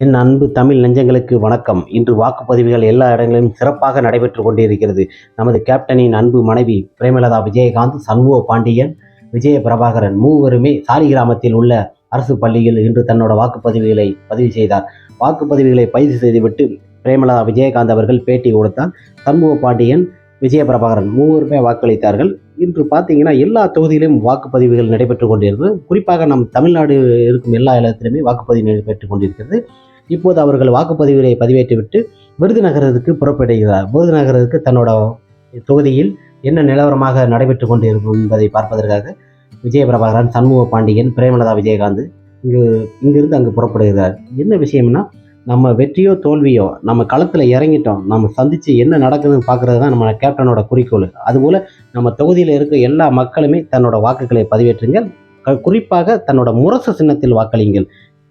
என் அன்பு தமிழ் நெஞ்சங்களுக்கு வணக்கம். இன்று வாக்குப்பதிவுகள் எல்லா இடங்களிலும் சிறப்பாக நடைபெற்று கொண்டிருக்கிறது. நமது கேப்டனின் அன்பு மனைவி பிரேமலதா விஜயகாந்த் சண்முக பாண்டியன் விஜய பிரபாகரன் மூவருமே சாலி கிராமத்தில் உள்ள அரசு பள்ளியில் இன்று தன்னோட வாக்குப்பதிவுகளை பதிவு செய்தார். வாக்குப்பதிவுகளை பதிவு செய்துவிட்டு பிரேமலதா விஜயகாந்த் அவர்கள் பேட்டி கொடுத்தார். சண்முக பாண்டியன் விஜய பிரபாகரன் மூவருமே வாக்களித்தார்கள். இன்று பார்த்தீங்கன்னா எல்லா தொகுதியிலும் வாக்குப்பதிவுகள் நடைபெற்று கொண்டிருந்தது. குறிப்பாக நம் தமிழ்நாடு இருக்கும் எல்லா இடத்திலுமே வாக்குப்பதிவு நடைபெற்று கொண்டிருக்கிறது. இப்போது அவர்கள் வாக்குப்பதிவுகளை பதிவேற்றிவிட்டு விருதுநகரத்துக்கு புறப்படுகிறார். விருதுநகரத்துக்கு தன்னோட தொகுதியில் என்ன நிலவரமாக நடைபெற்று கொண்டிருக்கும் என்பதை பார்ப்பதற்காக விஜயபிரபாகரன் சண்முக பாண்டியன் பிரேமலதா விஜயகாந்த் இங்கு இங்கிருந்து அங்கு புறப்படுகிறார். என்ன விஷயம்னா நம்ம வெற்றியோ தோல்வியோ நம்ம களத்தில் இறங்கிட்டோம் நம்ம சந்தித்து என்ன நடக்குதுன்னு பார்க்குறது தான் நம்ம கேப்டனோட குறிக்கோள். அதுபோல் நம்ம தொகுதியில் இருக்க எல்லா மக்களுமே தன்னோட வாக்குகளை பதிவேற்றுங்கள். குறிப்பாக தன்னோட முரசு சின்னத்தில் வாக்களியுங்கள்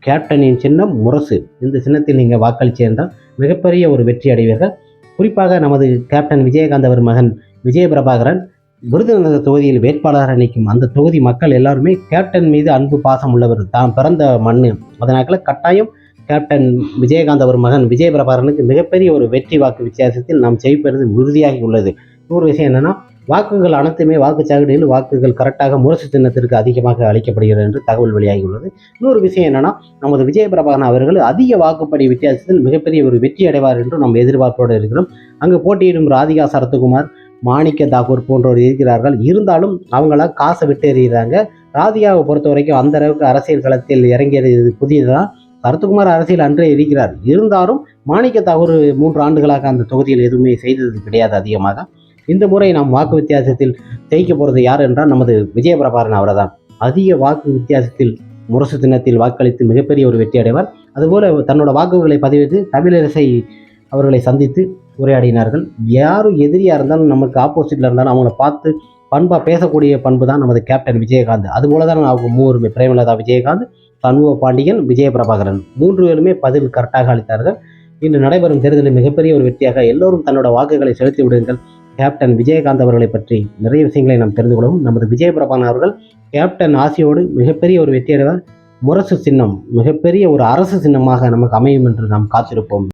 கேப்டனின் சின்னம் முரசு. இந்த சின்னத்தில் நீங்கள் வாக்களிச்சிருந்தால் மிகப்பெரிய ஒரு வெற்றி அடைவீர்கள். குறிப்பாக நமது கேப்டன் விஜயகாந்த் அவர் மகன் விஜய பிரபாகரன் விருதுநகர் தொகுதியில் வேட்பாளராக நிற்கும் அந்த தொகுதி மக்கள் எல்லாருமே கேப்டன் மீது அன்பு பாசம் உள்ளவர் தான் பிறந்த மண்ணு. அதனால கட்டாயம் கேப்டன் விஜயகாந்த் அவர் மகன் விஜய பிரபாகரனுக்கு மிகப்பெரிய ஒரு வெற்றி வாக்கு வித்தியாசத்தில் நாம் ஜெயிப்பது உறுதியாகி உள்ளது. இன்னொரு விஷயம் என்னென்னா வாக்குகள் அனைத்துமே வாக்குச்சாவடியில் வாக்குகள் கரெக்டாக முரசு சின்னத்திற்கு அதிகமாக அளிக்கப்படுகிறது என்று தகவல் வெளியாகியுள்ளது. இன்னொரு விஷயம் என்னன்னா நமது விஜயபிரபாகரன் அவர்கள் அதிக வாக்குப்படி வித்தியாசத்தில் மிகப்பெரிய ஒரு வெற்றி அடைவார் என்று நம் எதிர்பார்ப்போடு இருக்கிறோம். அங்கு போட்டியிடும் ராதிகா சரத்குமார் மாணிக்க தாகூர் போன்றோர் இருக்கிறார்கள். இருந்தாலும் அவங்கள காசை விட்டு எறிகிறாங்க. ராதிகாவை பொறுத்த வரைக்கும் அந்த அளவுக்கு அரசியல் களத்தில் இறங்கியது புதியதுதான். சரத்குமார் அரசியல் அன்றே இருக்கிறார். இருந்தாலும் மாணிக்க தாகூர் மூன்று ஆண்டுகளாக அந்த தொகுதியில் எதுவுமே செய்தது கிடையாது அதிகமாக. இந்த முறை நாம் வாக்கு வித்தியாசத்தில் ஜெயிக்க போகிறது யார் என்றால் நமது விஜயபிரபாரன் அவரை அவர்தான். அதிக வாக்கு வித்தியாசத்தில் முரசு தினத்தில் வாக்களித்து மிகப்பெரிய ஒரு வெற்றி அடைவார். அதுபோல் தன்னோட வாக்குகளை பதிவிட்டு தமிழரசை அவர்களை சந்தித்து உரையாடினார்கள். யாரும் எதிரியாக இருந்தாலும் நமக்கு ஆப்போசிட்டில் இருந்தாலும் அவங்கள பார்த்து பண்பாக பேசக்கூடிய பண்பு தான் நமது கேப்டன் விஜயகாந்த். அதுபோல தான் அவங்க மூவருமே பிரேமலதா விஜயகாந்த் சண்முக பாண்டியன் விஜய பிரபாகரன் மூன்று பேருமே பதில் கரெக்டாக அளித்தார்கள். இன்று நடைபெறும் தேர்தலில் மிகப்பெரிய ஒரு வெற்றியாக எல்லோரும் தன்னோட வாக்குகளை செலுத்தி விடுங்கள். கேப்டன் விஜயகாந்த் அவர்களை பற்றி நிறைய விஷயங்களை நாம் தெரிந்து கொள்ளவும் நமது விஜயபிரபான் அவர்கள் கேப்டன் ஆசையோடு மிகப்பெரிய ஒரு வெற்றியடைவார். முரசு சின்னம் மிகப்பெரிய ஒரு அரசு சின்னமாக நமக்கு அமையும் என்று நாம் காத்திருப்போம்.